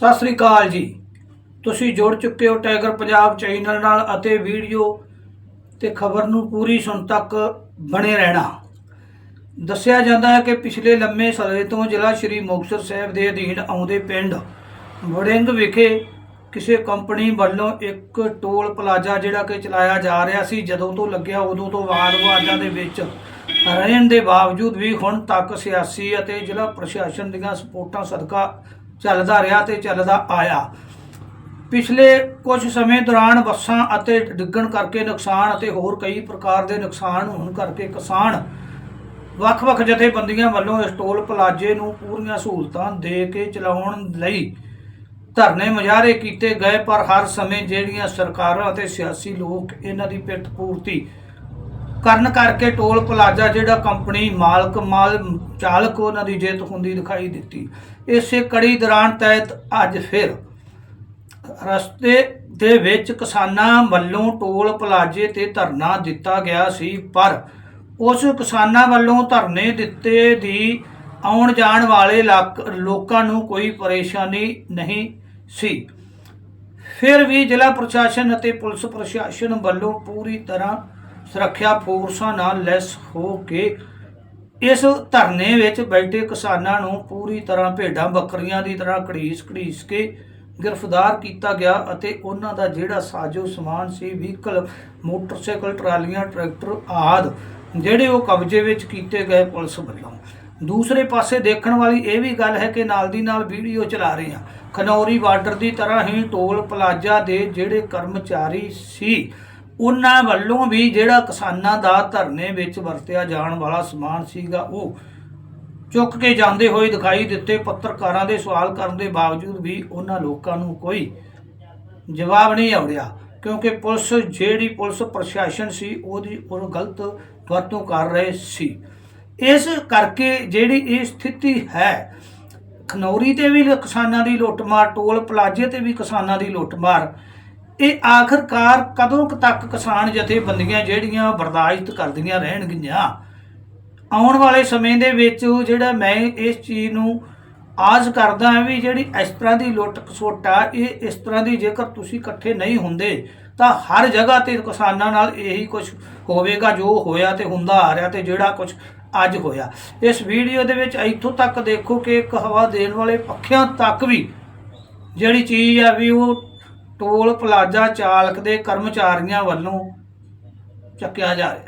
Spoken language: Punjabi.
ਸਤਿ ਸ੍ਰੀ ਅਕਾਲ ਜੀ। ਤੁਸੀਂ ਜੁੜ ਚੁੱਕੇ ਹੋ ਟਾਈਗਰ ਪੰਜਾਬ ਚੈਨਲ ਨਾਲ ਅਤੇ ਵੀਡੀਓ ਤੇ ਖਬਰ ਨੂੰ ਪੂਰੀ ਸੁਣ ਤੱਕ ਬਣੇ ਰਹਿਣਾ। ਦੱਸਿਆ ਜਾਂਦਾ ਹੈ ਕਿ ਪਿਛਲੇ ਲੰਮੇ ਸਮੇਂ ਤੋਂ ਜ਼ਿਲ੍ਹਾ ਸ਼੍ਰੀ ਮੁਕਤਸਰ ਸਾਹਿਬ ਦੇ ਅਧੀਨ ਆਉਂਦੇ ਪਿੰਡ ਵੜਿੰਗ ਵਿਖੇ ਕਿਸੇ ਕੰਪਨੀ ਵੱਲੋਂ ਇੱਕ ਟੋਲ ਪਲਾਜ਼ਾ ਜਿਹੜਾ ਕਿ ਚਲਾਇਆ ਜਾ ਰਿਹਾ ਸੀ, ਜਦੋਂ ਤੋਂ ਲੱਗਿਆ ਉਦੋਂ ਤੋਂ ਵਾਰ-ਵਾਰਾਂ ਦੇ ਵਿੱਚ ਰਹਿਣ ਦੇ ਬਾਵਜੂਦ ਵੀ ਹੁਣ ਤੱਕ ਸਿਆਸੀ ਅਤੇ ਜ਼ਿਲ੍ਹਾ ਪ੍ਰਸ਼ਾਸਨ ਦੀਆਂ ਸਪੋਰਟਾਂ ਸਦਕਾ ਚੱਲਦਾ ਰਿਹਾ ਤੇ ਚੱਲਦਾ ਆਇਆ। ਪਿਛਲੇ ਕੁਝ ਸਮੇਂ ਦੌਰਾਨ ਬੱਸਾਂ ਅਤੇ ਡਿੱਗਣ ਕਰਕੇ ਨੁਕਸਾਨ ਅਤੇ ਹੋਰ ਕਈ ਪ੍ਰਕਾਰ ਦੇ ਨੁਕਸਾਨ ਹੋਣ ਕਰਕੇ ਕਿਸਾਨ ਵੱਖ-ਵੱਖ ਜਥੇਬੰਦੀਆਂ ਵੱਲੋਂ ਇਸ ਟੋਲ ਪਲਾਜ਼ੇ ਨੂੰ ਪੂਰੀਆਂ ਸਹੂਲਤਾਂ ਦੇ ਕੇ ਚਲਾਉਣ ਲਈ ਧਰਨੇ ਮੁਜ਼ਾਹਰੇ ਕੀਤੇ ਗਏ, ਪਰ ਹਰ ਸਮੇਂ ਜਿਹੜੀਆਂ ਸਰਕਾਰਾਂ ਅਤੇ ਸਿਆਸੀ ਲੋਕ ਇਹਨਾਂ ਦੀ ਪਿੱਠ ਪੂਰਤੀ ਕਰਨ ਕਰਕੇ ਟੋਲ ਪਲਾਜ਼ਾ ਜਿਹੜਾ ਕੰਪਨੀ ਮਾਲਕ ਮਾਲ ਚਾਲਕ ਉਹਨਾਂ ਦੀ ਜਿੱਤ ਹੁੰਦੀ ਦਿਖਾਈ ਦਿੱਤੀ। ਇਸੇ ਕੜੀ ਦੌਰਾਨ ਤਹਿਤ ਅੱਜ ਫਿਰ ਰਸਤੇ ਦੇ ਵਿੱਚ ਕਿਸਾਨਾਂ ਵੱਲੋਂ ਟੋਲ ਪਲਾਜ਼ੇ ਤੇ ਧਰਨਾ ਦਿੱਤਾ ਗਿਆ ਸੀ, ਪਰ ਉਸ ਕਿਸਾਨਾਂ ਵੱਲੋਂ ਧਰਨੇ ਦਿੱਤੇ ਦੀ ਆਉਣ ਜਾਣ ਵਾਲੇ ਇਲਾਕ- ਲੋਕਾਂ ਨੂੰ ਕੋਈ ਪਰੇਸ਼ਾਨੀ ਨਹੀਂ ਸੀ। ਫਿਰ ਵੀ ਜ਼ਿਲ੍ਹਾ ਪ੍ਰਸ਼ਾਸਨ ਅਤੇ ਪੁਲਿਸ ਪ੍ਰਸ਼ਾਸਨ ਵੱਲੋਂ ਪੂਰੀ ਤਰ੍ਹਾਂ ਸੁਰੱਖਿਆ ਫੋਰਸਾਂ ਨਾਲ ਲੈਸ ਹੋ ਕੇ ਇਸ ਧਰਨੇ ਵਿੱਚ ਬੈਠੇ ਕਿਸਾਨਾਂ ਨੂੰ ਪੂਰੀ ਤਰ੍ਹਾਂ ਭੇਡਾਂ ਬੱਕਰੀਆਂ ਦੀ ਤਰ੍ਹਾਂ ਘੜੀਸ ਘੜੀਸ ਕੇ ਗ੍ਰਿਫਤਾਰ ਕੀਤਾ ਗਿਆ ਅਤੇ ਉਹਨਾਂ ਦਾ ਜਿਹੜਾ ਸਾਜੋ ਸਮਾਨ ਸੀ, ਵਹੀਕਲ, ਮੋਟਰਸਾਈਕਲ, ਟਰਾਲੀਆਂ, ਟਰੈਕਟਰ ਆਦ, ਜਿਹੜੇ ਉਹ ਕਬਜ਼ੇ ਵਿੱਚ ਕੀਤੇ ਗਏ ਪੁਲਿਸ ਵੱਲੋਂ। ਦੂਸਰੇ ਪਾਸੇ ਦੇਖਣ ਵਾਲੀ ਇਹ ਵੀ ਗੱਲ ਹੈ ਕਿ ਨਾਲ ਦੀ ਨਾਲ ਵੀਡੀਓ ਚਲਾ ਰਹੇ ਹਾਂ। ਖਨੌਰੀ ਬਾਰਡਰ ਦੀ ਤਰ੍ਹਾਂ ਹੀ ਟੋਲ ਪਲਾਜ਼ਾ ਦੇ ਜਿਹੜੇ ਕਰਮਚਾਰੀ ਸੀ ਉਹਨਾਂ ਵੱਲੋਂ ਵੀ ਜਿਹੜਾ ਕਿਸਾਨਾਂ ਦਾ ਧਰਨੇ ਵਿੱਚ ਵਰਤਿਆ ਜਾਣ ਵਾਲਾ ਸਮਾਨ ਸੀਗਾ, ਉਹ ਚੁੱਕ ਕੇ ਜਾਂਦੇ ਹੋਏ ਦਿਖਾਈ ਦਿੱਤੇ। ਪੱਤਰਕਾਰਾਂ ਦੇ ਸਵਾਲ ਕਰਨ ਦੇ ਬਾਵਜੂਦ ਵੀ ਉਹਨਾਂ ਲੋਕਾਂ ਨੂੰ ਕੋਈ ਜਵਾਬ ਨਹੀਂ ਆਉਂਦਾ ਕਿਉਂਕਿ ਪੁਲਿਸ, ਜਿਹੜੀ ਪੁਲਿਸ ਪ੍ਰਸ਼ਾਸਨ ਸੀ, ਉਹਦੀ ਉਹ ਗਲਤ ਵਰਤੋਂ ਕਰ ਰਹੇ ਸੀ। ਇਸ ਕਰਕੇ ਜਿਹੜੀ ਇਹ ਸਥਿਤੀ ਹੈ, ਖਨੌਰੀ ਤੇ ਵੀ ਕਿਸਾਨਾਂ ਦੀ ਲੁੱਟਮਾਰ, ਟੋਲ ਪਲਾਜ਼ੇ ਤੇ ਵੀ ਕਿਸਾਨਾਂ ਦੀ ਲੁੱਟਮਾਰ ਇਹ ਆਖਰਕਾਰ ਕਦੋਂ ਕੁ ਤੱਕ ਕਿਸਾਨ ਜਥੇਬੰਦੀਆਂ ਜਿਹੜੀਆਂ ਬਰਦਾਸ਼ਤ ਕਰਦੀਆਂ ਰਹਿਣਗੀਆਂ? ਆਉਣ ਵਾਲੇ ਸਮੇਂ ਦੇ ਵਿੱਚ ਜਿਹੜਾ ਮੈਂ ਇਸ ਚੀਜ਼ ਨੂੰ ਆਸ ਕਰਦਾ ਹਾਂ ਵੀ ਜਿਹੜੀ ਇਸ ਤਰ੍ਹਾਂ ਦੀ ਲੁੱਟ ਖਸੁੱਟ ਆ, ਇਹ ਇਸ ਤਰ੍ਹਾਂ ਦੀ ਜੇਕਰ ਤੁਸੀਂ ਇਕੱਠੇ ਨਹੀਂ ਹੁੰਦੇ, ਤਾਂ ਹਰ ਜਗ੍ਹਾ ਤੇ ਕਿਸਾਨਾਂ ਨਾਲ ਇਹੀ ਕੁਝ ਹੋਵੇਗਾ, ਜੋ ਹੋਇਆ ਤੇ ਹੁੰਦਾ ਆ ਰਿਹਾ ਤੇ ਜਿਹੜਾ ਕੁਝ ਅੱਜ ਹੋਇਆ। ਇਸ ਵੀਡੀਓ ਦੇ ਵਿੱਚ ਇੱਥੋਂ ਤੱਕ ਦੇਖੋ ਕਿ ਇੱਕ ਹਵਾ ਦੇਣ ਵਾਲੇ ਪੱਖਿਆਂ ਤੱਕ ਵੀ ਜਿਹੜੀ ਚੀਜ਼ ਆ ਵੀ ਉਹ ਟੋਲ ਪਲਾਜ਼ਾ ਚਾਲਕ ਦੇ ਕਰਮਚਾਰੀਆਂ ਵੱਲੋਂ ਚੱਕਿਆ ਜਾ